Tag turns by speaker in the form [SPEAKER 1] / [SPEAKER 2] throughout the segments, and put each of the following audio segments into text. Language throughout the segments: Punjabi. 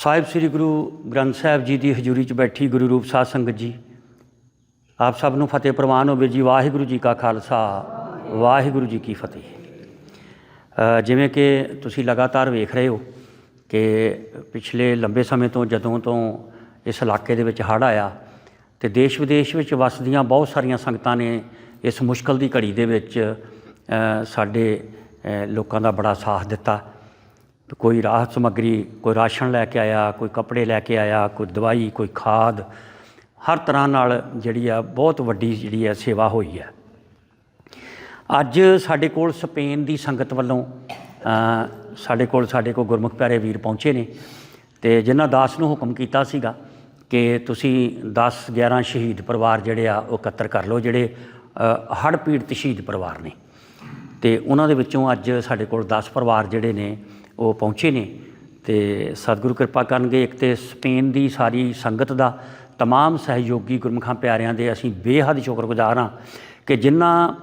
[SPEAKER 1] ਸਾਹਿਬ ਸ੍ਰੀ ਗੁਰੂ ਗ੍ਰੰਥ ਸਾਹਿਬ ਜੀ ਦੀ ਹਜ਼ੂਰੀ 'ਚ ਬੈਠੀ ਗੁਰੂ ਰੂਪ ਸਾਧ ਸੰਗਤ ਜੀ। ਆਪ ਸਭ ਨੂੰ ਫਤਿਹ ਪ੍ਰਵਾਨ ਹੋਵੇ ਜੀ। ਵਾਹਿਗੁਰੂ ਜੀ ਕਾ ਖਾਲਸਾ, ਵਾਹਿਗੁਰੂ ਜੀ ਕੀ ਫਤਿਹ। ਜਿਵੇਂ ਕਿ ਤੁਸੀਂ ਲਗਾਤਾਰ ਵੇਖ ਰਹੇ ਹੋ ਕਿ ਪਿਛਲੇ ਲੰਬੇ ਸਮੇਂ ਤੋਂ, ਜਦੋਂ ਤੋਂ ਇਸ ਇਲਾਕੇ ਦੇ ਵਿੱਚ ਹੜ੍ਹ ਆਇਆ ਤੇ ਦੇਸ਼ ਵਿਦੇਸ਼ ਵਿੱਚ ਵਸਦੀਆਂ ਬਹੁਤ ਸਾਰੀਆਂ ਸੰਗਤਾਂ ਨੇ ਇਸ ਮੁਸ਼ਕਲ ਦੀ ਘੜੀ ਦੇ ਵਿੱਚ ਸਾਡੇ ਲੋਕਾਂ ਦਾ ਬੜਾ ਸਾਥ ਦਿੱਤਾ। ਕੋਈ ਰਾਹਤ ਸਮੱਗਰੀ, ਕੋਈ ਰਾਸ਼ਨ ਲੈ ਕੇ ਆਇਆ, ਕੋਈ ਕੱਪੜੇ ਲੈ ਕੇ ਆਇਆ, ਕੋਈ ਦਵਾਈ, ਕੋਈ ਖਾਦ, ਹਰ ਤਰ੍ਹਾਂ ਨਾਲ ਜਿਹੜੀ ਆ, ਬਹੁਤ ਵੱਡੀ ਜਿਹੜੀ ਆ ਸੇਵਾ ਹੋਈ ਹੈ ਅੱਜ ਸਾਡੇ ਕੋਲ ਸਪੇਨ ਦੀ ਸੰਗਤ ਵੱਲੋਂ ਸਾਡੇ ਕੋਲ ਸਾਡੇ ਕੋਲ ਗੁਰਮੁਖ ਪਿਆਰੇ ਵੀਰ ਪਹੁੰਚੇ ਨੇ ਤੇ ਜਿਨ੍ਹਾਂ ਦਾਸ ਨੂੰ ਹੁਕਮ ਕੀਤਾ ਸੀਗਾ ਕਿ ਤੁਸੀਂ 10 11 ਸ਼ਹੀਦ ਪਰਿਵਾਰ ਜਿਹੜੇ ਆ, ਉਹ ਇਕੱਤਰ ਕਰ ਲਓ, ਜਿਹੜੇ ਹੜ ਪੀੜਤ ਸ਼ਹੀਦ ਪਰਿਵਾਰ ਨੇ। ਤੇ ਉਹਨਾਂ ਦੇ ਵਿੱਚੋਂ ਅੱਜ ਸਾਡੇ ਕੋਲ 10 ਪਰਿਵਾਰ ਜਿਹੜੇ ਨੇ ਉਹ ਪਹੁੰਚੇ ਨੇ ਤੇ ਸਤਿਗੁਰੂ ਕਿਰਪਾ ਕਰਨਗੇ ਇੱਕ ਤੇ ਸਪੇਨ ਦੀ ਸਾਰੀ ਸੰਗਤ ਦਾ तमाम ਸਹਿਯੋਗੀ ਗੁਰਮੁਖਾਂ ਪਿਆਰਿਆਂ ਦੇ ਅਸੀਂ ਬੇਹੱਦ ਸ਼ੁਕਰਗੁਜ਼ਾਰ ਹਾਂ ਕਿ ਜਿਨ੍ਹਾਂ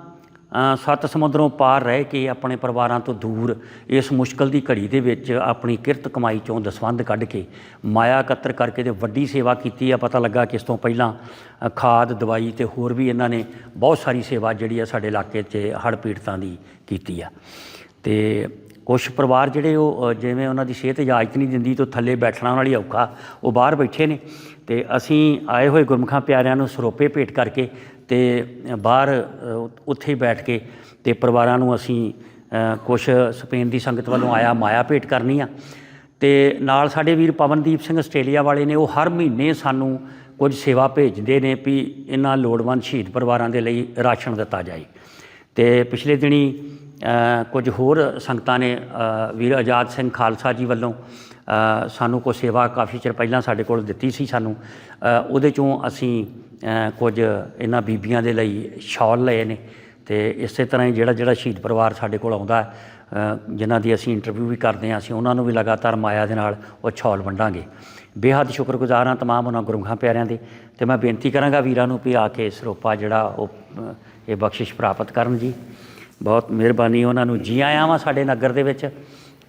[SPEAKER 1] ਅ, ਸੱਤ ਸਮੁੰਦਰੋਂ ਪਾਰ ਰਹਿ ਕੇ ਆਪਣੇ ਪਰਿਵਾਰਾਂ ਤੋਂ ਦੂਰ ਇਸ ਮੁਸ਼ਕਲ ਦੀ ਘੜੀ ਦੇ ਵਿੱਚ ਆਪਣੀ ਕਿਰਤ ਕਮਾਈ ਚੋਂ ਦਸਵੰਧ ਕੱਢ ਕੇ ਮਾਇਆ ਇਕੱਤਰ ਕਰਕੇ ਤੇ ਵੱਡੀ ਸੇਵਾ ਕੀਤੀ ਆ ਪਤਾ ਲੱਗਾ ਕਿ ਇਸ ਤੋਂ ਪਹਿਲਾਂ ਅ, ਖਾਦ ਦਵਾਈ ਤੇ ਹੋਰ ਵੀ ਇਹਨਾਂ ਨੇ ਬਹੁਤ ਸਾਰੀ ਸੇਵਾ ਜਿਹੜੀ ਆ ਸਾਡੇ ਇਲਾਕੇ 'ਚ ਹੜ੍ਹ ਪੀੜਤਾਂ ਦੀ ਕੀਤੀ ਆ ਤੇ ਕੁਝ ਪਰਿਵਾਰ ਜਿਹੜੇ ਉਹ ਜਿਵੇਂ ਉਹਨਾਂ ਦੀ ਸਿਹਤ ਇਜਾਜ਼ਤ ਨਹੀਂ ਦਿੰਦੀ ਤੋਂ ਥੱਲੇ ਬੈਠਣਾ ਉਹਨਾਂ ਲਈ ਔਖਾ, ਉਹ ਬਾਹਰ ਬੈਠੇ ਨੇ। ਤੇ ਅਸੀਂ ਆਏ ਹੋਏ ਗੁਰਮੁਖਾਂ ਪਿਆਰਿਆਂ ਨੂੰ ਸਰੋਪੇ ਭੇਟ ਕਰਕੇ ਤੇ ਬਾਹਰ ਉੱਥੇ ਹੀ ਬੈਠ ਕੇ ਤੇ ਪਰਿਵਾਰਾਂ ਨੂੰ ਅਸੀਂ ਕੁਝ ਸਪੇਨ ਦੀ ਸੰਗਤ ਵੱਲੋਂ ਆਇਆ ਮਾਇਆ ਭੇਟ ਕਰਨੀ ਆ। ਤੇ ਨਾਲ ਸਾਡੇ ਵੀਰ ਪਵਨਦੀਪ ਸਿੰਘ ਆਸਟ੍ਰੇਲੀਆ ਵਾਲੇ ਨੇ, ਉਹ ਹਰ ਮਹੀਨੇ ਸਾਨੂੰ ਕੁਝ ਸੇਵਾ ਭੇਜਦੇ ਨੇ ਵੀ ਇਹਨਾਂ ਲੋੜਵੰਦ ਸ਼ਹੀਦ ਪਰਿਵਾਰਾਂ ਦੇ ਲਈ ਰਾਸ਼ਨ ਦਿੱਤਾ ਜਾਏ। ਤੇ ਪਿਛਲੇ ਦਿਨੀ ਕੁਝ ਹੋਰ ਸੰਗਤਾਂ ਨੇ ਵੀਰ ਆਜ਼ਾਦ ਸਿੰਘ ਖਾਲਸਾ ਜੀ ਵੱਲੋਂ ਸਾਨੂੰ ਕੋਈ ਸੇਵਾ ਕਾਫੀ ਚਿਰ ਪਹਿਲਾਂ ਸਾਡੇ ਕੋਲ ਦਿੱਤੀ ਸੀ ਸਾਨੂੰ। ਉਹਦੇ ਚੋਂ ਅਸੀਂ ਕੁਝ ਇਹਨਾਂ ਬੀਬੀਆਂ ਦੇ ਲਈ ਸ਼ਾਲ ਲਏ ਨੇ ਤੇ ਇਸੇ ਤਰ੍ਹਾਂ ਹੀ ਜਿਹੜਾ ਜਿਹੜਾ ਸ਼ਹੀਦ ਪਰਿਵਾਰ ਸਾਡੇ ਕੋਲ ਆਉਂਦਾ ਜਿਨ੍ਹਾਂ ਦੀ ਅਸੀਂ ਇੰਟਰਵਿਊ ਵੀ ਕਰਦੇ ਹਾਂ, ਅਸੀਂ ਉਹਨਾਂ ਨੂੰ ਵੀ ਲਗਾਤਾਰ ਮਾਇਆ ਦੇ ਨਾਲ ਉਹ ਛੌਲ ਵੰਡਾਂਗੇ। ਬੇਹੱਦ ਸ਼ੁਕਰਗੁਜ਼ਾਰ ਹਾਂ ਤਮਾਮ ਉਹਨਾਂ ਗੁਰਮੁਖਾਂ ਪਿਆਰਿਆਂ ਦੇ ਤੇ ਮੈਂ ਬੇਨਤੀ ਕਰਾਂਗਾ ਵੀਰਾਂ ਨੂੰ ਵੀ ਆ ਕੇ ਸਰੋਪਾ ਜਿਹੜਾ ਉਹ ਇਹ ਬਖਸ਼ਿਸ਼ ਪ੍ਰਾਪਤ ਕਰਨ ਜੀ। ਬਹੁਤ ਮਿਹਰਬਾਨੀ ਉਹਨਾਂ ਨੂੰ। ਜੀ ਆਇਆਂ ਵਾਂ ਸਾਡੇ ਨਗਰ ਦੇ ਵਿੱਚ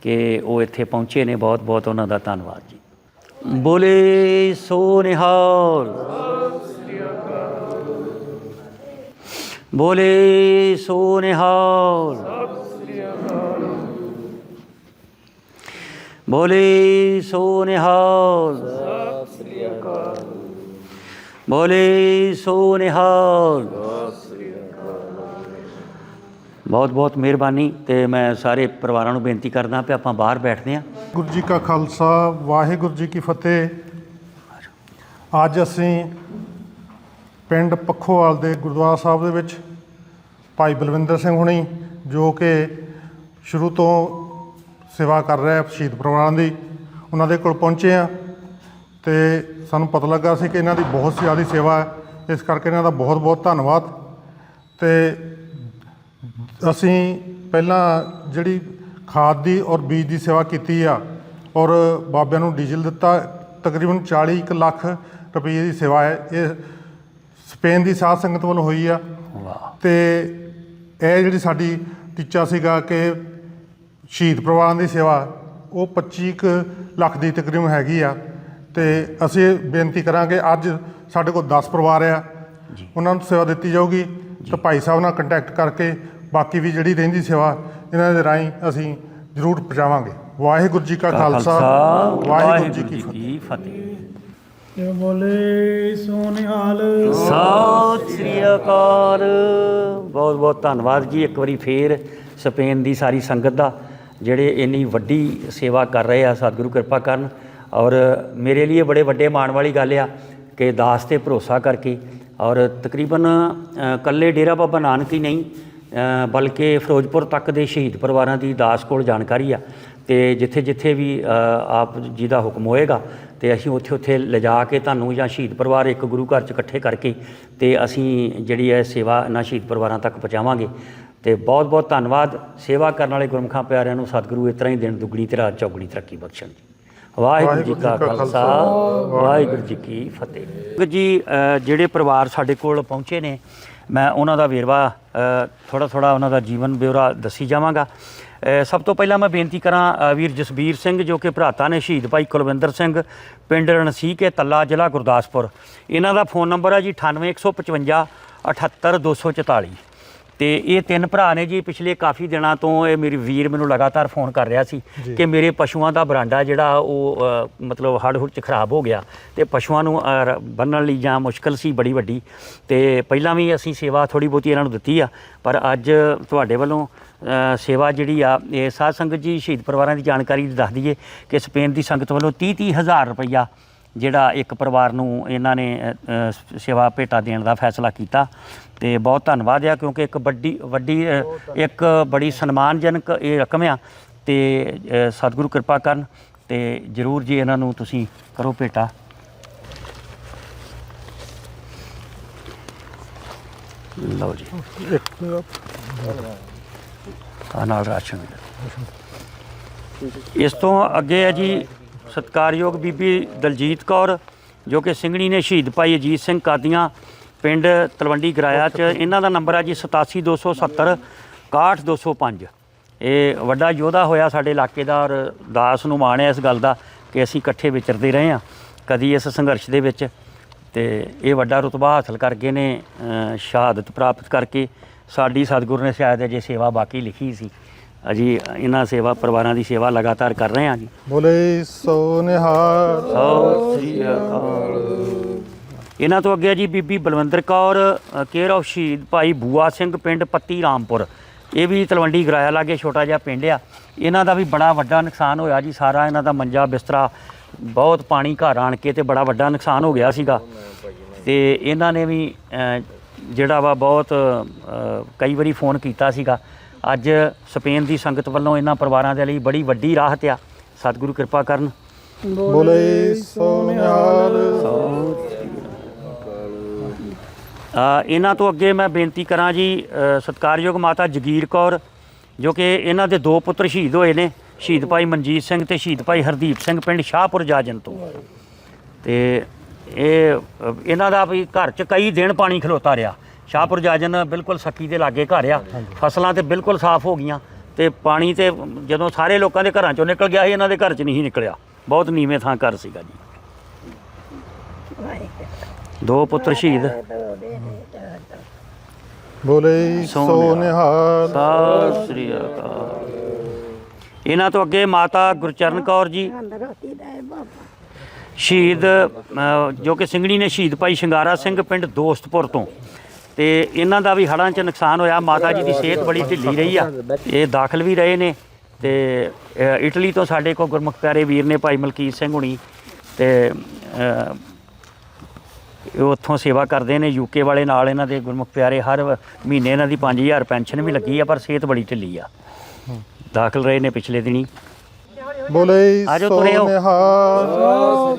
[SPEAKER 1] ਕਿ ਉਹ ਇੱਥੇ ਪਹੁੰਚੇ ਨੇ। ਬਹੁਤ ਬਹੁਤ ਉਹਨਾਂ ਦਾ ਧੰਨਵਾਦ ਜੀ। ਬੋਲੇ ਸੋ ਨਿਹਾਲ। ਬੋਲੇ ਸੋ ਨਿਹਾਲ। ਬੋਲੇ ਸੋ ਨਿਹਾਲ। ਬੋਲੇ ਸੋ ਨਿਹਾਲ। ਬਹੁਤ ਬਹੁਤ ਮਿਹਰਬਾਨੀ ਤੇ ਮੈਂ ਸਾਰੇ ਪਰਿਵਾਰਾਂ ਨੂੰ ਬੇਨਤੀ ਕਰਦਾ ਕਿ ਆਪਾਂ ਬਾਹਰ ਬੈਠਦੇ ਹਾਂ।
[SPEAKER 2] ਗੁਰੂ ਜੀ ਕਾ ਖਾਲਸਾ, ਵਾਹਿਗੁਰੂ ਜੀ ਕੀ ਫਤਿਹ। ਅੱਜ ਅਸੀਂ ਪਿੰਡ ਪੱਖੋਵਾਲ ਦੇ ਗੁਰਦੁਆਰਾ ਸਾਹਿਬ ਦੇ ਵਿੱਚ ਭਾਈ ਬਲਵਿੰਦਰ ਸਿੰਘ ਹੁਣੀ, ਜੋ ਕਿ ਸ਼ੁਰੂ ਤੋਂ ਸੇਵਾ ਕਰ ਰਿਹਾ ਸ਼ਹੀਦ ਪਰਿਵਾਰਾਂ ਦੀ, ਉਹਨਾਂ ਦੇ ਕੋਲ ਪਹੁੰਚੇ ਆ ਤੇ ਸਾਨੂੰ ਪਤਾ ਲੱਗਾ ਸੀ ਕਿ ਇਹਨਾਂ ਦੀ ਬਹੁਤ ਜ਼ਿਆਦਾ ਸੇਵਾ ਹੈ। ਇਸ ਕਰਕੇ ਇਹਨਾਂ ਦਾ ਬਹੁਤ ਬਹੁਤ ਧੰਨਵਾਦ। ਤੇ ਅਸੀਂ ਪਹਿਲਾਂ ਜਿਹੜੀ ਖਾਦ ਦੀ ਔਰ ਬੀਜ ਦੀ ਸੇਵਾ ਕੀਤੀ ਆ ਔਰ ਬਾਬਿਆਂ ਨੂੰ ਡੀਜ਼ਲ ਦਿੱਤਾ ਤਕਰੀਬਨ 40 ਕੁ ਲੱਖ ਰੁਪਏ ਦੀ ਸੇਵਾ ਹੈ। ਇਹ ਸਪੇਨ ਦੀ ਸਾਧ ਸੰਗਤ ਵੱਲੋਂ ਹੋਈ ਆ। ਤੇ ਇਹ ਜਿਹੜੀ ਸਾਡੀ ਟੀਚਾ ਸੀਗਾ ਕਿ ਸ਼ਹੀਦ ਪਰਿਵਾਰਾਂ ਦੀ ਸੇਵਾ ਉਹ 25 ਕੁ ਲੱਖ ਦੀ ਤਕਰੀਬਨ ਹੈਗੀ ਆ। ਤੇ ਅਸੀਂ ਬੇਨਤੀ ਕਰਾਂਗੇ ਅੱਜ ਸਾਡੇ ਕੋਲ 10 ਪਰਿਵਾਰ ਆ। ਉਹਨਾਂ ਨੂੰ ਸੇਵਾ ਦਿੱਤੀ ਜਾਊਗੀ। ਤਾਂ ਭਾਈ ਸਾਹਿਬ ਨਾਲ ਕੰਟੈਕਟ ਕਰਕੇ ਬਾਕੀ ਵੀ ਜਿਹੜੀ ਰਹਿੰਦੀ ਸੇਵਾ ਇਹਨਾਂ ਦੇ ਰਾਹੀਂ ਅਸੀਂ ਜ਼ਰੂਰ ਪਹੁੰਚਾਵਾਂਗੇ। ਵਾਹਿਗੁਰੂ ਜੀ ਕਾ ਖਾਲਸਾ ਵਾਹਿਗੁਰੂ ਜੀ ਕੀ ਫਤਿਹ।
[SPEAKER 3] ਤੇ ਬੋਲੇ ਸੋਨਿਹਾਲ।
[SPEAKER 1] ਸਤਿ ਸ੍ਰੀ ਅਕਾਲ। ਬਹੁਤ ਬਹੁਤ ਧੰਨਵਾਦ ਜੀ ਇੱਕ ਵਾਰੀ ਫੇਰ ਸਪੇਨ ਦੀ ਸਾਰੀ ਸੰਗਤ ਦਾ ਜਿਹੜੇ ਇੰਨੀ ਵੱਡੀ ਸੇਵਾ ਕਰ ਰਹੇ ਆ ਸਤਿਗੁਰੂ ਕਿਰਪਾ ਕਰਨ। ਔਰ ਮੇਰੇ ਲਈ ਇਹ ਬੜੇ ਵੱਡੇ ਮਾਣ ਵਾਲੀ ਗੱਲ ਆ ਕਿ ਦਾਸ ਤੇ ਭਰੋਸਾ ਕਰਕੇ ਔਰ ਤਕਰੀਬਨ ਕੱਲੇ ਡੇਰਾ ਬਾਬਾ ਨਾਨਕ ਹੀ ਨਹੀਂ ਬਲਕਿ ਫਿਰੋਜ਼ਪੁਰ ਤੱਕ ਦੇ ਸ਼ਹੀਦ ਪਰਿਵਾਰਾਂ ਦੀ ਦਾਸ ਕੋਲ ਜਾਣਕਾਰੀ ਆ। ਤੇ ਜਿੱਥੇ ਜਿੱਥੇ ਵੀ ਆਪ ਜੀ ਦਾ ਹੁਕਮ ਹੋਏਗਾ ਤੇ ਅਸੀਂ ਉੱਥੇ ਉੱਥੇ ਲਿਜਾ ਕੇ ਤੁਹਾਨੂੰ ਜਾਂ ਸ਼ਹੀਦ ਪਰਿਵਾਰ ਇੱਕ ਗੁਰੂ ਘਰ 'ਚ ਇਕੱਠੇ ਕਰਕੇ ਤੇ ਅਸੀਂ ਜਿਹੜੀ ਹੈ ਸੇਵਾ ਇਹਨਾਂ ਸ਼ਹੀਦ ਪਰਿਵਾਰਾਂ ਤੱਕ ਪਹੁੰਚਾਵਾਂਗੇ। ਤੇ ਬਹੁਤ ਬਹੁਤ ਧੰਨਵਾਦ। ਸੇਵਾ ਕਰਨ ਵਾਲੇ ਗੁਰਮੁਖਾਂ ਪਿਆਰਿਆਂ ਨੂੰ ਸਤਿਗੁਰੂ ਇਸ ਤਰ੍ਹਾਂ ਹੀ ਦਿਨ ਦੁੱਗਣੀ ਤੇ ਰਾਤ ਚੌਗਣੀ ਤਰੱਕੀ ਬਖਸ਼ਣ ਜੀ। ਵਾਹਿਗੁਰੂ ਜੀ ਕਾ ਖਾਲਸਾ ਵਾਹਿਗੁਰੂ ਜੀ ਕੀ ਫਤਿਹ। ਜੀ ਜਿਹੜੇ ਪਰਿਵਾਰ ਸਾਡੇ ਕੋਲ ਪਹੁੰਚੇ ਨੇ ਮੈਂ ਉਹਨਾਂ ਦਾ ਵੇਰਵਾ ਥੋੜਾ ਥੋੜਾ ਉਹਨਾਂ ਦਾ ਜੀਵਨ ਬਿਉਰਾ ਦੱਸੀ ਜਾਵਾਂਗਾ। ਸਭ ਤੋਂ ਪਹਿਲਾਂ ਮੈਂ ਬੇਨਤੀ ਕਰਾਂ ਵੀਰ ਜਸਬੀਰ ਸਿੰਘ ਜੋ ਕਿ ਭਰਾਤਾ ਨੇ ਸ਼ਹੀਦ ਭਾਈ ਕੁਲਵਿੰਦਰ ਸਿੰਘ, ਪਿੰਡ ਰਣਸੀਕੇ ਤੱਲਾ ਜ਼ਿਲ੍ਹਾ ਗੁਰਦਾਸਪੁਰ। ਇਹਨਾਂ ਦਾ ਫੋਨ ਨੰਬਰ ਹੈ ਜੀ 98155 78244 ਤੇ ਇਹ ਤਿੰਨ ਭਰਾ ਨੇ ਜੀ ਪਿਛਲੇ ਕਾਫੀ ਦਿਨਾਂ ਤੋਂ ਇਹ ਮੇਰੀ ਵੀਰ ਮੈਨੂੰ ਲਗਾਤਾਰ ਫੋਨ ਕਰ ਰਿਹਾ ਸੀ ਕਿ ਮੇਰੇ ਪਸ਼ੂਆਂ ਦਾ ਬਰਾਂਡਾ ਜਿਹੜਾ ਉਹ ਅ, ਮਤਲਬ ਹੜ੍ਹ ਹੁੜ ਚ ਖਰਾਬ ਹੋ ਗਿਆ ਤੇ ਪਸ਼ੂਆਂ ਨੂੰ ਅ, ਬੰਨਣ ਲਈ ਜਾਂ ਮੁਸ਼ਕਲ ਸੀ ਬੜੀ ਵੱਡੀ ਤੇ ਪਹਿਲਾਂ ਵੀ ਅਸੀਂ ਸੇਵਾ ਥੋੜੀ ਬਹੁਤੀ ਇਹਨਾਂ ਨੂੰ ਦਿੱਤੀ ਆ ਪਰ ਅੱਜ ਤੁਹਾਡੇ ਵੱਲੋਂ ਅ, ਸੇਵਾ ਜਿਹੜੀ ਆ ਇਹ ਸਾਧ ਸੰਗਤ ਜੀ ਸ਼ਹੀਦ ਪਰਿਵਾਰਾਂ ਦੀ ਜਾਣਕਾਰੀ ਦੱਸ ਦਈਏ ਕਿ ਸਪੇਨ ਦੀ ਸੰਗਤ ਵੱਲੋਂ 30 30 ਹਜ਼ਾਰ ਰੁਪਈਆ ਜਿਹੜਾ ਇੱਕ ਪਰਿਵਾਰ ਨੂੰ ਇਹਨਾਂ ਨੇ ਅ, ਅ, ਸੇਵਾ ਭੇਟਾ ਦੇਣ ਦਾ ਫੈਸਲਾ ਕੀਤਾ ਤੇ ਬਹੁਤ ਧੰਨਵਾਦ ਆ, ਕਿਉਂਕਿ ਇੱਕ ਵੱਡੀ ਵੱਡੀ ਇੱਕ ਬੜੀ ਸਨਮਾਨਜਨਕ ਇਹ ਰਕਮ ਆ। ਤੇ ਸਤਿਗੁਰੂ ਕਿਰਪਾ ਕਰਨ ਤੇ ਜਰੂਰ ਜੀ ਇਹਨਾਂ ਨੂੰ ਤੁਸੀਂ ਕਰੋ ਭੇਟਾ। ਲਓ ਜੀ। ਆ ਨਾਲ ਰਾਸ਼ਨ ਇਸ ਤੋਂ ਅੱਗੇ ਹੈ ਜੀ ਸਤਕਾਰਯੋਗ ਬੀਬੀ ਦਲਜੀਤ ਕੌਰ, ਜੋ ਕਿ ਸਿੰਘਣੀ ਨੇ ਸ਼ਹੀਦ ਭਾਈ ਅਜੀਤ ਸਿੰਘ ਕਾਦੀਆਂ ਪਿੰਡ ਤਲਵੰਡੀ ਗਰਾਇਆ ਚ ਇਹਨਾਂ ਦਾ ਨੰਬਰ ਹੈ ਜੀ 87270 61205 ਇਹ ਵੱਡਾ ਯੋਧਾ ਹੋਇਆ ਸਾਡੇ ਇਲਾਕੇ ਦਾ ਔਰ ਦਾਸ ਨੂੰ ਮਾਣ ਹੈ ਇਸ ਗੱਲ ਦਾ ਕਿ ਅਸੀਂ ਇਕੱਠੇ ਵਿਚਰਦੇ ਰਹੇ ਹਾਂ ਕਦੀ ਇਸ ਸੰਘਰਸ਼ ਦੇ ਵਿੱਚ ਤੇ ਇਹ ਵੱਡਾ ਰੁਤਬਾ ਹਾਸਲ ਕਰਕੇ ਨੇ ਸ਼ਹਾਦਤ ਪ੍ਰਾਪਤ ਕਰਕੇ ਸਾਡੀ ਸਤਿਗੁਰੂ ਨੇ ਸ਼ਾਇਦ ਅਜੇ ਸੇਵਾ ਬਾਕੀ ਲਿਖੀ ਸੀ। ਅਜੀ ਇਹਨਾਂ ਸੇਵਾ ਪਰਿਵਾਰਾਂ ਦੀ ਸੇਵਾ ਲਗਾਤਾਰ ਕਰ ਰਹੇ ਹਾਂ ਜੀ।
[SPEAKER 2] ਬੋਲੇ ਸੋ ਨਿਹਾਲ।
[SPEAKER 1] ਸਤਿ ਸ੍ਰੀ ਅਕਾਲ। ਇਹਨਾਂ ਤੋਂ ਅੱਗੇ ਜੀ ਬੀਬੀ ਬਲਵੰਦਰ ਕੌਰ ਕੇਅਰ ਆਫ ਸ਼ਹੀਦ ਭਾਈ ਬੂਆ ਸਿੰਘ ਪਿੰਡ ਪੱਤੀ ਰਾਮਪੁਰ। ਇਹ ਵੀ ਤਲਵੰਡੀ ਗਰਾਇਆ ਲਾਗੇ ਛੋਟਾ ਜਿਹਾ ਪਿੰਡ ਆ। ਇਹਨਾਂ ਦਾ ਵੀ ਬੜਾ ਵੱਡਾ ਨੁਕਸਾਨ ਹੋਇਆ ਜੀ ਸਾਰਾ ਇਹਨਾਂ ਦਾ ਮੰਜਾ ਬਿਸਤਰਾ ਬਹੁਤ ਪਾਣੀ ਘਰ ਆਣ ਕੇ ਤੇ ਬੜਾ ਵੱਡਾ ਨੁਕਸਾਨ ਹੋ ਗਿਆ ਸੀਗਾ। ਤੇ ਇਹਨਾਂ ਨੇ ਵੀ ਜਿਹੜਾ ਵਾ ਬਹੁਤ ਕਈ ਵਾਰੀ ਫੋਨ ਕੀਤਾ ਸੀਗਾ। ਅੱਜ ਸਪੇਨ ਦੀ ਸੰਗਤ ਵੱਲੋਂ ਇਹਨਾਂ ਪਰਿਵਾਰਾਂ ਦੇ ਲਈ ਬੜੀ ਵੱਡੀ ਰਾਹਤ ਆ। ਸਤਿਗੁਰੂ ਕਿਰਪਾ ਕਰਨ।
[SPEAKER 2] ਬੋਲੇ ਸੋ ਨਿਹਾਲ
[SPEAKER 1] ਅ, ਇਹਨਾਂ ਤੋਂ ਅੱਗੇ ਮੈਂ ਬੇਨਤੀ ਕਰਾਂ ਜੀ ਸਤਿਕਾਰਯੋਗ ਮਾਤਾ ਜਗੀਰ ਕੌਰ ਜੋ ਕਿ ਇਹਨਾਂ ਦੇ ਦੋ ਪੁੱਤਰ ਸ਼ਹੀਦ ਹੋਏ ਨੇ ਸ਼ਹੀਦ ਭਾਈ ਮਨਜੀਤ ਸਿੰਘ ਤੇ ਸ਼ਹੀਦ ਭਾਈ ਹਰਦੀਪ ਸਿੰਘ ਪਿੰਡ ਸ਼ਾਹਪੁਰ ਜਾਜਨ ਤੋਂ। ਤੇ ਇਹ ਇਹਨਾਂ ਦਾ ਵੀ ਘਰ 'ਚ ਕਈ ਦਿਨ ਪਾਣੀ ਖਲੋਤਾ ਰਿਹਾ। ਸ਼ਾਹਪੁਰ ਜਾਜਨ ਬਿਲਕੁਲ ਸੱਕੀ ਦੇ ਲਾਗੇ ਘਰ ਆ ਫਸਲਾਂ ਤੇ ਬਿਲਕੁਲ ਸਾਫ਼ ਹੋ ਗਈਆਂ ਤੇ ਪਾਣੀ ਤੇ ਜਦੋਂ ਸਾਰੇ ਲੋਕਾਂ ਦੇ ਘਰਾਂ 'ਚੋਂ ਨਿਕਲ ਗਿਆ ਸੀ ਇਹਨਾਂ ਦੇ ਘਰ 'ਚ ਨਹੀਂ ਨਿਕਲਿਆ। ਬਹੁਤ ਨੀਵੇਂ ਥਾਂ ਘਰ ਸੀਗਾ ਜੀ। ਦੋ ਪੁੱਤਰ ਸ਼ਹੀਦ।
[SPEAKER 2] ਬੋਲੇ
[SPEAKER 1] ਸੋ
[SPEAKER 2] ਨਿਹਾਲ
[SPEAKER 1] ਸਤਿ ਸ੍ਰੀ ਅਕਾਲ। ਇਹਨਾਂ ਤੋਂ ਅੱਗੇ ਮਾਤਾ ਗੁਰਚਰਨ ਕੌਰ ਜੀ। ਸ਼ਹੀਦ ਜੋ ਕਿ ਸਿੰਘਣੀ ਨੇ ਸ਼ਹੀਦ ਭਾਈ ਸ਼ਿੰਗਾਰਾ ਸਿੰਘ ਪਿੰਡ ਦੋਸਤਪੁਰ ਤੋਂ। ਤੇ ਇਹਨਾਂ ਦਾ ਵੀ ਹੜ੍ਹਾਂ 'ਚ ਨੁਕਸਾਨ ਹੋਇਆ। ਮਾਤਾ ਜੀ ਦੀ ਸਿਹਤ ਬੜੀ ਢਿੱਲੀ ਰਹੀ ਆ। ਇਹ ਦਾਖਲ ਵੀ ਰਹੇ ਨੇ। ਤੇ ਇਟਲੀ ਤੋਂ ਸਾਡੇ ਕੋਲ ਗੁਰਮੁਖ ਪਿਆਰੇ ਵੀਰ ਨੇ ਭਾਈ ਮਲਕੀਤ ਸਿੰਘ ਹੁਣੀ। ਤੇ ਇਹ ਉੱਥੋਂ ਸੇਵਾ ਕਰਦੇ ਨੇ ਯੂਕੇ ਵਾਲੇ ਨਾਲ ਇਹਨਾਂ ਦੇ ਗੁਰਮੁਖ ਪਿਆਰੇ ਹਰ ਮਹੀਨੇ ਇਹਨਾਂ ਦੀ 5000 ਪੈਨਸ਼ਨ ਵੀ ਲੱਗੀ ਆ ਪਰ ਸਿਹਤ ਬੜੀ ਢਿੱਲੀ ਆ। ਦਾਖਲ ਰਹੇ ਨੇ ਪਿਛਲੇ ਦਿਨੀ।
[SPEAKER 2] ਬੋਲੇ ਸੋ। ਨਿਹਾਲ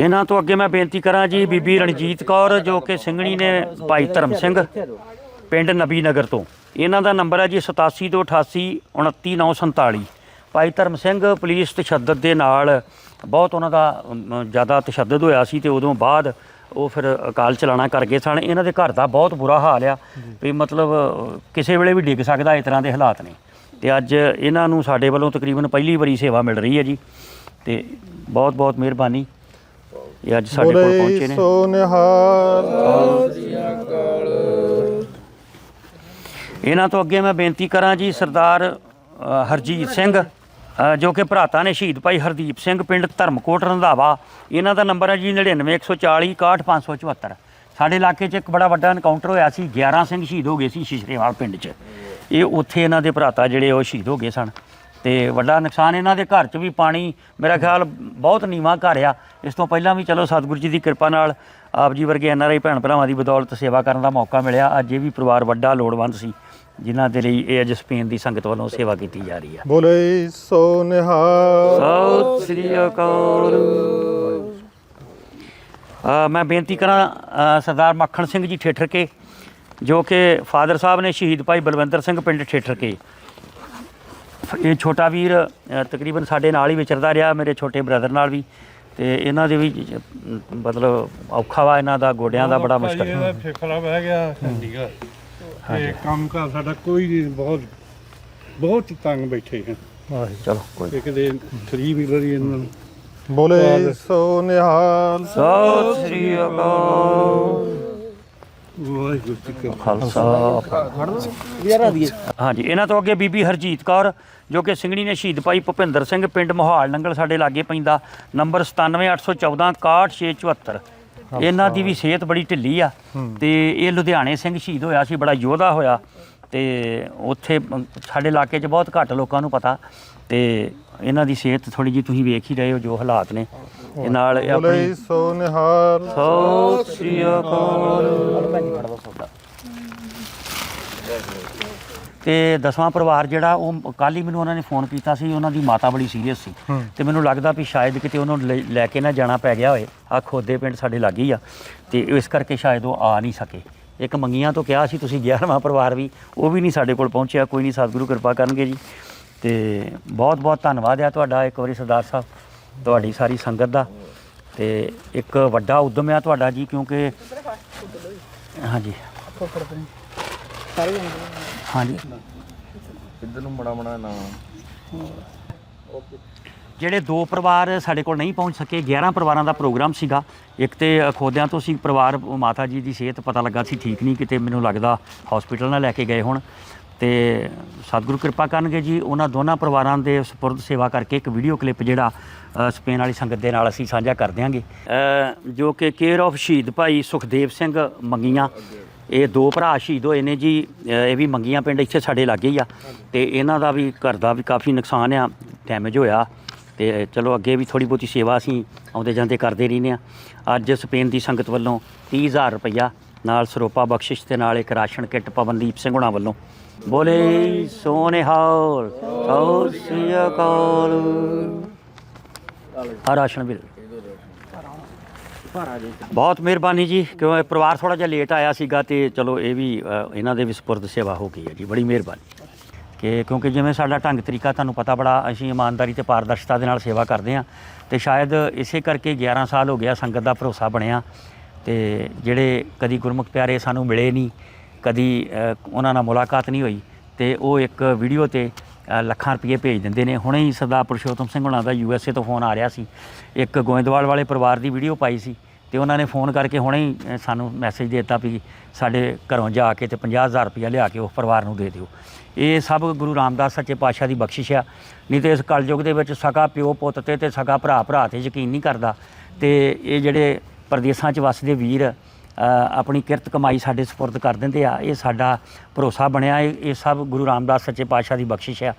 [SPEAKER 1] ਇਹਨਾਂ ਤੋਂ ਅੱਗੇ ਮੈਂ ਬੇਨਤੀ ਕਰਾਂ ਜੀ ਬੀਬੀ ਰਣਜੀਤ ਕੌਰ ਜੋ ਕਿ ਸਿੰਘਣੀ ਨੇ ਭਾਈ ਧਰਮ ਸਿੰਘ ਪਿੰਡ ਨਬੀ ਨਗਰ ਤੋਂ। ਇਹਨਾਂ ਦਾ ਨੰਬਰ ਹੈ ਜੀ 8728 29947 ਭਾਈ ਧਰਮ ਸਿੰਘ ਪੁਲਿਸ ਤਸ਼ੱਦਦ ਦੇ ਨਾਲ ਬਹੁਤ ਉਹਨਾਂ ਦਾ ਜ਼ਿਆਦਾ ਤਸ਼ੱਦਦ ਹੋਇਆ ਸੀ ਤੇ ਉਦੋਂ ਬਾਅਦ ਉਹ ਫਿਰ ਅਕਾਲ ਚਲਾਣਾ ਕਰ ਗਏ ਸਨ। ਇਹਨਾਂ ਦੇ ਘਰ ਦਾ ਬਹੁਤ ਬੁਰਾ ਹਾਲ ਆ ਵੀ ਮਤਲਬ ਕਿਸੇ ਵੇਲੇ ਵੀ ਡਿੱਗ ਸਕਦਾ ਇਸ ਤਰ੍ਹਾਂ ਦੇ ਹਾਲਾਤ ਨੇ। ਤੇ ਅੱਜ ਇਹਨਾਂ ਨੂੰ ਸਾਡੇ ਵੱਲੋਂ ਤਕਰੀਬਨ ਪਹਿਲੀ ਵਾਰੀ ਸੇਵਾ ਮਿਲ ਰਹੀ ਹੈ ਜੀ ਤੇ ਬਹੁਤ ਬਹੁਤ ਮਿਹਰਬਾਨੀ। ਇਹ ਅੱਜ ਸਾਡੇ ਕੋਲ ਪਹੁੰਚੇ ਨੇ।
[SPEAKER 2] ਸੋ ਨਿਹਾਲ
[SPEAKER 1] ਇਹਨਾਂ ਤੋਂ ਅੱਗੇ ਮੈਂ ਬੇਨਤੀ ਕਰਾਂ ਜੀ ਸਰਦਾਰ ਹਰਜੀਤ ਸਿੰਘ ਅ, ਜੋ ਕਿ ਭਰਾਤਾ ਨੇ ਸ਼ਹੀਦ ਭਾਈ ਹਰਦੀਪ ਸਿੰਘ ਪਿੰਡ ਧਰਮਕੋਟ ਰੰਧਾਵਾ। ਇਹਨਾਂ ਦਾ ਨੰਬਰ ਹੈ ਜੀ 99140 61574 ਸਾਡੇ ਇਲਾਕੇ 'ਚ ਇੱਕ ਬੜਾ ਵੱਡਾ ਐਨਕਾਊਂਟਰ ਹੋਇਆ ਸੀ। 11 ਸਿੰਘ ਸ਼ਹੀਦ ਹੋ ਗਏ ਸੀ ਸ਼ਿਸ਼ਰੇਵਾਲ ਪਿੰਡ 'ਚ। ਇਹ ਉੱਥੇ ਇਹਨਾਂ ਦੇ ਭਰਾਤਾ ਜਿਹੜੇ ਉਹ ਸ਼ਹੀਦ ਹੋ ਗਏ ਸਨ। ਤੇ ਵੱਡਾ ਨੁਕਸਾਨ ਇਹਨਾਂ ਦੇ ਘਰ 'ਚ ਵੀ ਪਾਣੀ ਮੇਰਾ ਖਿਆਲ ਬਹੁਤ ਨੀਵਾਂ ਘਰ ਆ। ਇਸ ਤੋਂ ਪਹਿਲਾਂ ਵੀ ਚਲੋ ਸਤਿਗੁਰੂ ਜੀ ਦੀ ਕਿਰਪਾ ਨਾਲ ਆਪ ਜੀ ਵਰਗੇ ਐਨਆਰਆਈ ਭੈਣ ਭਰਾਵਾਂ ਦੀ ਬਦੌਲਤ ਸੇਵਾ ਕਰਨ ਦਾ ਮੌਕਾ ਮਿਲਿਆ। ਅੱਜ ਇਹ ਵੀ ਪਰਿਵਾਰ ਵੱਡਾ ਲੋੜਵੰਦ ਸੀ। ਜਿਨ੍ਹਾਂ ਦੇ ਲਈ ਇਹ ਅੱਜ ਸਪੇਨ ਦੀ ਸੰਗਤ ਵੱਲੋਂ ਸੇਵਾ ਕੀਤੀ ਜਾ ਰਹੀ ਹੈ
[SPEAKER 2] ਬੋਲੇ ਸੋ ਨਿਹਾਲ।
[SPEAKER 1] ਸਤਿ ਸ੍ਰੀ ਅਕਾਲ। ਅ, ਮੈਂ ਬੇਨਤੀ ਕਰਾਂ ਅ, ਸਰਦਾਰ ਮੱਖਣ ਸਿੰਘ ਜੀ ਠੇਠਰ ਕੇ ਜੋ ਕਿ ਫਾਦਰ ਸਾਹਿਬ ਨੇ ਸ਼ਹੀਦ ਭਾਈ ਬਲਵੰਦਰ ਸਿੰਘ ਪਿੰਡ ਠੇਠਰ ਕੇ ਇਹ ਛੋਟਾ ਵੀਰ ਅ, ਤਕਰੀਬਨ ਸਾਡੇ ਨਾਲ ਹੀ ਵਿਚਰਦਾ ਰਿਹਾ ਮੇਰੇ ਛੋਟੇ ਬ੍ਰਦਰ ਨਾਲ ਵੀ। ਤੇ ਇਹਨਾਂ ਦੇ ਵੀ ਜ- ਮਤਲਬ ਔਖਾ ਵਾ ਇਹਨਾਂ ਦਾ ਗੋਡਿਆਂ ਦਾ ਬੜਾ ਮੁਸ਼ਕਲ।
[SPEAKER 4] ਇਹਦਾ ਫੇਫੜਾ ਬਹਿ ਗਿਆ ਠੀਕ ਆ ਤੇ ਕੰਮ ਘਰ ਸਾਡਾ ਕੋਈ ਨਹੀਂ ਬਹੁਤ ਬਹੁਤ ਤੰਗ ਬੈਠੇ ਹਾਂ।
[SPEAKER 2] ਵਾਹਿਗੁਰੂ
[SPEAKER 1] ਚਲੋ ਕੋਈ
[SPEAKER 4] ਤੇ ਕਿਤੇ ਥਰੀ ਵੀਲਰ ਹੀ ਇਹਨਾਂ ਨੂੰ
[SPEAKER 2] ਬੋਲੇ ਸੋ ਨਿਹਾਲ
[SPEAKER 1] ਸਤਿ ਸ੍ਰੀ ਅਕਾਲ।
[SPEAKER 4] ਵਾਹਿਗੁਰੂ ਜੀ ਕਾ
[SPEAKER 1] ਖਾਲਸਾ। ਹਾਂਜੀ ਇਹਨਾਂ ਤੋਂ ਅੱਗੇ ਬੀਬੀ ਹਰਜੀਤ ਕੌਰ ਜੋ ਕਿ ਸਿੰਘਣੀ ਨੇ ਸ਼ਹੀਦ ਭਾਈ ਭੁਪਿੰਦਰ ਸਿੰਘ ਪਿੰਡ ਮੋਹਾਲ ਨੰਗਲ ਸਾਡੇ ਲਾਗੇ ਪੈਂਦਾ। ਨੰਬਰ 97814 61674 ਇਹਨਾਂ ਦੀ ਵੀ ਸਿਹਤ ਬੜੀ ਢਿੱਲੀ ਆ ਤੇ ਇਹ ਲੁਧਿਆਣੇ ਸਿੰਘ ਸ਼ਹੀਦ ਹੋਇਆ ਸੀ ਬੜਾ ਯੋਧਾ ਹੋਇਆ ਤੇ ਉੱਥੇ ਸਾਡੇ ਇਲਾਕੇ 'ਚ ਬਹੁਤ ਘੱਟ ਲੋਕਾਂ ਨੂੰ ਪਤਾ ਤੇ ਇਹਨਾਂ ਦੀ ਸਿਹਤ ਥੋੜੀ ਜੀ ਤੁਸੀਂ ਵੇਖ ਹੀ ਰਹੇ ਹੋ ਜੋ ਹਾਲਾਤ ਨੇ। ਇਹ ਨਾਲ ਆਪਣੀ
[SPEAKER 2] ਸੋ ਨਿਹਾਲ
[SPEAKER 1] ਸਤਿ ਸ੍ਰੀ ਅਕਾਲ। ਤੇ ਦਸਵਾਂ ਪਰਿਵਾਰ ਜਿਹੜਾ ਉਹ ਕੱਲ ਹੀ ਮੈਨੂੰ ਉਹਨਾਂ ਨੇ ਫੋਨ ਕੀਤਾ ਸੀ ਉਹਨਾਂ ਦੀ ਮਾਤਾ ਬੜੀ ਸੀਰੀਅਸ ਸੀ। ਤੇ ਮੈਨੂੰ ਲੱਗਦਾ ਵੀ ਸ਼ਾਇਦ ਕਿਤੇ ਉਹਨੂੰ ਲੈ- ਲੈ ਕੇ ਨਾ ਜਾਣਾ ਪੈ ਗਿਆ ਹੋਏ ਆ ਖੋਦੇ ਪਿੰਡ ਸਾਡੇ ਲਾਗੇ ਹੀ ਆ। ਤੇ ਇਸ ਕਰਕੇ ਸ਼ਾਇਦ ਉਹ ਆ ਨਹੀਂ ਸਕੇ। ਇੱਕ ਮੰਗੀਆਂ ਤੋਂ ਕਿਹਾ ਸੀ ਤੁਸੀਂ 11ਵਾਂ ਪਰਿਵਾਰ ਵੀ ਉਹ ਵੀ ਨਹੀਂ ਸਾਡੇ ਕੋਲ ਪਹੁੰਚਿਆ। ਕੋਈ ਨਹੀਂ ਸਤਿਗੁਰੂ ਕਿਰਪਾ ਕਰਨਗੇ ਜੀ। ਤੇ ਬਹੁਤ ਬਹੁਤ ਧੰਨਵਾਦ ਆ ਤੁਹਾਡਾ ਇੱਕ ਵਾਰੀ ਸਰਦਾਰ ਸਾਹਿਬ ਤੁਹਾਡੀ ਸਾਰੀ ਸੰਗਤ ਦਾ। ਤੇ ਇੱਕ ਵੱਡਾ ਉਦਮ ਆ ਤੁਹਾਡਾ ਜੀ ਕਿਉਂਕਿ ਹਾਂਜੀ। ਹਾਂਜੀ। ਜਿਹੜੇ ਦੋ ਪਰਿਵਾਰ ਸਾਡੇ ਕੋਲ ਨਹੀਂ ਪਹੁੰਚ ਸਕੇ 11 ਪਰਿਵਾਰਾਂ ਦਾ ਪ੍ਰੋਗਰਾਮ ਸੀਗਾ। ਇੱਕ ਤੇ ਖੋਦਿਆਂ ਤੋਂ ਸੀ ਪਰਿਵਾਰ ਮਾਤਾ ਜੀ ਦੀ ਸਿਹਤ ਪਤਾ ਲੱਗਾ ਸੀ ਠੀਕ ਨਹੀਂ ਕਿਤੇ ਮੈਨੂੰ ਲੱਗਦਾ ਹਸਪੀਟਲ ਨਾਲ ਲੈ ਕੇ ਗਏ ਹੁਣ। ਤੇ ਸਤਿਗੁਰੂ ਕਿਰਪਾ ਕਰਨਗੇ ਜੀ ਉਹਨਾਂ ਦੋਨਾਂ ਪਰਿਵਾਰਾਂ ਦੇ ਸਪੁਰਦ ਸੇਵਾ ਕਰਕੇ ਇੱਕ ਵੀਡੀਓ ਕਲਿੱਪ ਜਿਹੜਾ ਸਪੇਨ ਵਾਲੀ ਸੰਗਤ ਦੇ ਨਾਲ ਅਸੀਂ ਸਾਂਝਾ ਕਰ ਦਿਆਂਗੇ। ਜੋ ਕਿ ਕੇਅਰ ਆਫ ਸ਼ਹੀਦ ਭਾਈ ਸੁਖਦੇਵ ਸਿੰਘ ਮੰਗੀਆਂ ਇਹ ਦੋ ਭਰਾ ਸ਼ਹੀਦ ਹੋਏ ਨੇ ਜੀ ਇਹ ਵੀ ਮੰਗੀਆਂ ਪਿੰਡ, ਇੱਥੇ ਸਾਡੇ ਲਾਗੇ ਹੀ ਆ। ਤੇ ਇਹਨਾਂ ਦਾ ਵੀ ਘਰ ਦਾ ਵੀ ਕਾਫੀ ਨੁਕਸਾਨ ਆ ਡੈਮੇਜ ਹੋਇਆ। ਤੇ ਚਲੋ ਅੱਗੇ ਵੀ ਥੋੜੀ ਬਹੁਤੀ ਸੇਵਾ ਅਸੀਂ ਆਉਂਦੇ ਜਾਂਦੇ ਕਰਦੇ ਰਹਿੰਦੇ ਆ। ਅੱਜ ਸਪੇਨ ਦੀ ਸੰਗਤ ਵੱਲੋਂ 30000 ਰੁਪਇਆ ਨਾਲ ਸਰੋਪਾ ਬਖਸ਼ਿਸ਼ ਤੇ ਨਾਲ ਇੱਕ ਰਾਸ਼ਨ ਕਿੱਟ ਪਵਨਦੀਪ ਸਿੰਘ ਹੁਣਾਂ ਵੱਲੋਂ। ਬੋਲੇ ਸੋਨੇਹਾਲ ਸਤਿ ਸ੍ਰੀ ਅਕਾਲ। ਆ ਰਾਸ਼ਨ ਬਿੱਲ। ਬਹੁਤ ਮਿਹਰਬਾਨੀ ਜੀ ਕਿਉਂ ਇਹ ਪਰਿਵਾਰ ਥੋੜਾ ਜਿਹਾ ਲੇਟ ਆਇਆ ਸੀਗਾ ਤੇ ਚਲੋ ਇਹ ਵੀ ਅ, ਇਹਨਾਂ ਦੇ ਵੀ ਸਪੁਰਦ ਸੇਵਾ ਹੋ ਗਈ ਹੈ ਜੀ ਬੜੀ ਮਿਹਰਬਾਨੀ। ਕਿ ਕਿਉਂਕਿ ਜਿਵੇਂ ਸਾਡਾ ਢੰਗ ਤਰੀਕਾ ਤੁਹਾਨੂੰ ਪਤਾ ਬੜਾ ਅਸੀਂ ਇਮਾਨਦਾਰੀ ਤੇ ਪਾਰਦਰਸ਼ਤਾ ਦੇ ਨਾਲ ਸੇਵਾ ਕਰਦੇ ਹਾਂ ਤੇ ਸ਼ਾਇਦ ਇਸੇ ਕਰਕੇ 11 ਸਾਲ ਹੋ ਗਿਆ ਸੰਗਤ ਦਾ ਭਰੋਸਾ ਬਣਿਆ ਤੇ ਜਿਹੜੇ ਕਦੀ ਗੁਰਮੁਖ ਪਿਆਰੇ ਸਾਨੂੰ ਮਿਲੇ ਨਹੀਂ ਕਦੀ ਅ, ਉਹਨਾਂ ਨਾਲ ਮੁਲਾਕਾਤ ਨਹੀਂ ਹੋਈ ਤੇ ਉਹ ਇੱਕ ਵੀਡੀਓ ਤੇ ਅ, ਲੱਖਾਂ ਰੁਪਏ ਭੇਜ ਦਿੰਦੇ ਨੇ। ਹੁਣੇ ਹੀ ਸਰਦਾਰ ਪੁਰਸ਼ੋਤਮ ਸਿੰਘ ਹੁਣਾਂ ਦਾ ਯੂ ਐਸ ਏ ਤੋਂ ਫੋਨ ਆ ਰਿਹਾ ਸੀ। ਇੱਕ ਗੋਇੰਦਵਾਲ ਵਾਲੇ ਪਰਿਵਾਰ ਦੀ ਵੀਡੀਓ ਪਾਈ ਸੀ ਤੇ ਉਹਨਾਂ ਨੇ ਫੋਨ ਕਰਕੇ ਹੁਣੇ ਹੀ ਅ, ਸਾਨੂੰ ਮੈਸੇਜ ਦੇ ਦਿੱਤਾ ਵੀ ਸਾਡੇ ਘਰੋਂ ਜਾ ਕੇ ਤੇ 50000 ਰੁਪਇਆ ਲਿਆ ਕੇ ਉਹ ਪਰਿਵਾਰ ਨੂੰ ਦੇ ਦਿਓ। ਇਹ ਸਭ ਗੁਰੂ ਰਾਮਦਾਸ ਸੱਚੇ ਪਾਤਸ਼ਾਹ ਦੀ ਬਖਸ਼ਿਸ਼ ਆ। ਨਹੀਂ ਤੇ ਇਸ ਕਲਯੁਗ ਦੇ ਵਿੱਚ ਸਕਾ ਪਿਓ ਪੁੱਤ ਤੇ ਤੇ ਸਕਾ ਭਰਾ ਭਰਾ ਤੇ ਯਕੀਨ ਨਹੀਂ ਕਰਦਾ। ਤੇ ਇਹ ਜਿਹੜੇ ਪਰਦੇਸਾਂ 'ਚ ਵੱਸਦੇ ਵੀਰ ਆਪਣੀ ਕਿਰਤ ਕਮਾਈ ਸਾਡੇ ਸਪੁਰਦ ਕਰ ਦਿੰਦੇ ਆ। ਇਹ ਸਾਡਾ ਭਰੋਸਾ ਬਣਿਆ। ਇਹ ਇਹ ਸਭ ਗੁਰੂ ਰਾਮਦਾਸ ਸੱਚੇ ਪਾਤਸ਼ਾਹ ਦੀ ਬਖਸ਼ਿਸ਼ ਆ।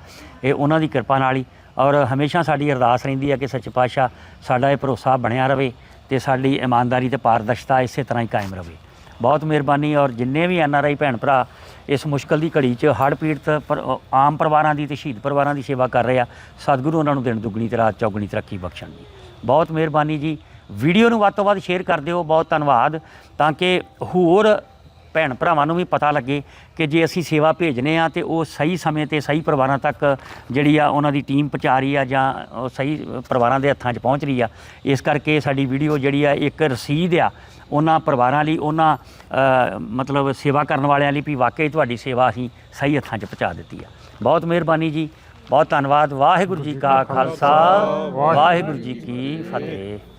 [SPEAKER 1] ਇਹ ਉਹਨਾਂ ਦੀ ਕਿਰਪਾ ਨਾਲ ਹੀ। ਔਰ ਹਮੇਸ਼ਾ ਸਾਡੀ ਅਰਦਾਸ ਰਹਿੰਦੀ ਹੈ ਕਿ ਸੱਚੇ ਪਾਤਸ਼ਾਹ ਸਾਡਾ ਇਹ ਭਰੋਸਾ ਬਣਿਆ ਰਵੇ ਤੇ ਸਾਡੀ ਇਮਾਨਦਾਰੀ ਤੇ ਪਾਰਦਰਸ਼ਤਾ ਇਸੇ ਤਰ੍ਹਾਂ ਹੀ ਕਾਇਮ ਰਵੇ। ਬਹੁਤ ਮਿਹਰਬਾਨੀ। ਔਰ ਜਿੰਨੇ ਵੀ ਐਨ ਆਰ ਆਈ ਭੈਣ ਭਰਾ ਇਸ ਮੁਸ਼ਕਲ ਦੀ ਘੜੀ 'ਚ ਹੜ੍ਹ ਪੀੜਤ ਪਰ ਆਮ ਪਰਿਵਾਰਾਂ ਦੀ ਤੇ ਸ਼ਹੀਦ ਪਰਿਵਾਰਾਂ ਦੀ ਸੇਵਾ ਕਰ ਰਹੇ ਆ, ਸਤਿਗੁਰੂ ਉਹਨਾਂ ਨੂੰ ਦਿਨ ਦੁੱਗਣੀ ਤੇ ਰਾਤ ਚੌਗਣੀ ਤਰੱਕੀ ਬਖਸ਼ਣ ਜੀ ਬਹੁਤ ਮਿਹਰਬਾਨੀ ਜੀ। ਵੀਡੀਓ ਨੂੰ ਵੱਧ ਤੋਂ ਵੱਧ ਸ਼ੇਅਰ ਕਰ ਦਿਓ, ਬਹੁਤ ਧੰਨਵਾਦ। ਤਾਂ ਕਿ ਹੋਰ ਭੈਣ ਭਰਾਵਾਂ ਨੂੰ ਵੀ ਪਤਾ ਲੱਗੇ ਕਿ ਜੇ ਅਸੀਂ ਸੇਵਾ ਭੇਜਨੇ ਆ ਤੇ ਉਹ ਸਹੀ ਸਮੇਂ ਤੇ ਸਹੀ ਪਰਿਵਾਰਾਂ ਤੱਕ ਜਿਹੜੀ ਆ ਉਹਨਾਂ ਦੀ ਟੀਮ ਪਹੁੰਚਾ ਰਹੀ ਆ ਜਾਂ ਉਹ ਸਹੀ ਪਰਿਵਾਰਾਂ ਦੇ ਹੱਥਾਂ 'ਚ ਪਹੁੰਚ ਰਹੀ ਆ, ਇਸ ਕਰਕੇ ਸਾਡੀ ਵੀਡੀਓ ਜਿਹੜੀ ਆ ਇੱਕ ਰਸੀਦ ਆ, ਉਹਨਾਂ ਪਰਿਵਾਰਾਂ ਲਈ, ਉਹਨਾਂ ਮਤਲਬ ਸੇਵਾ ਕਰਨ ਵਾਲਿਆਂ ਲਈ ਵੀ ਵਾਕਈ ਤੁਹਾਡੀ ਸੇਵਾ ਅਸੀਂ ਸਹੀ ਹੱਥਾਂ 'ਚ ਪਹੁੰਚਾ ਦਿੱਤੀ ਆ। ਬਹੁਤ ਮਿਹਰਬਾਨੀ ਜੀ, ਬਹੁਤ ਧੰਨਵਾਦ। ਵਾਹਿਗੁਰੂ ਜੀ ਕਾ ਖਾਲਸਾ, ਵਾਹਿਗੁਰੂ ਜੀ ਕੀ ਫਤਿਹ।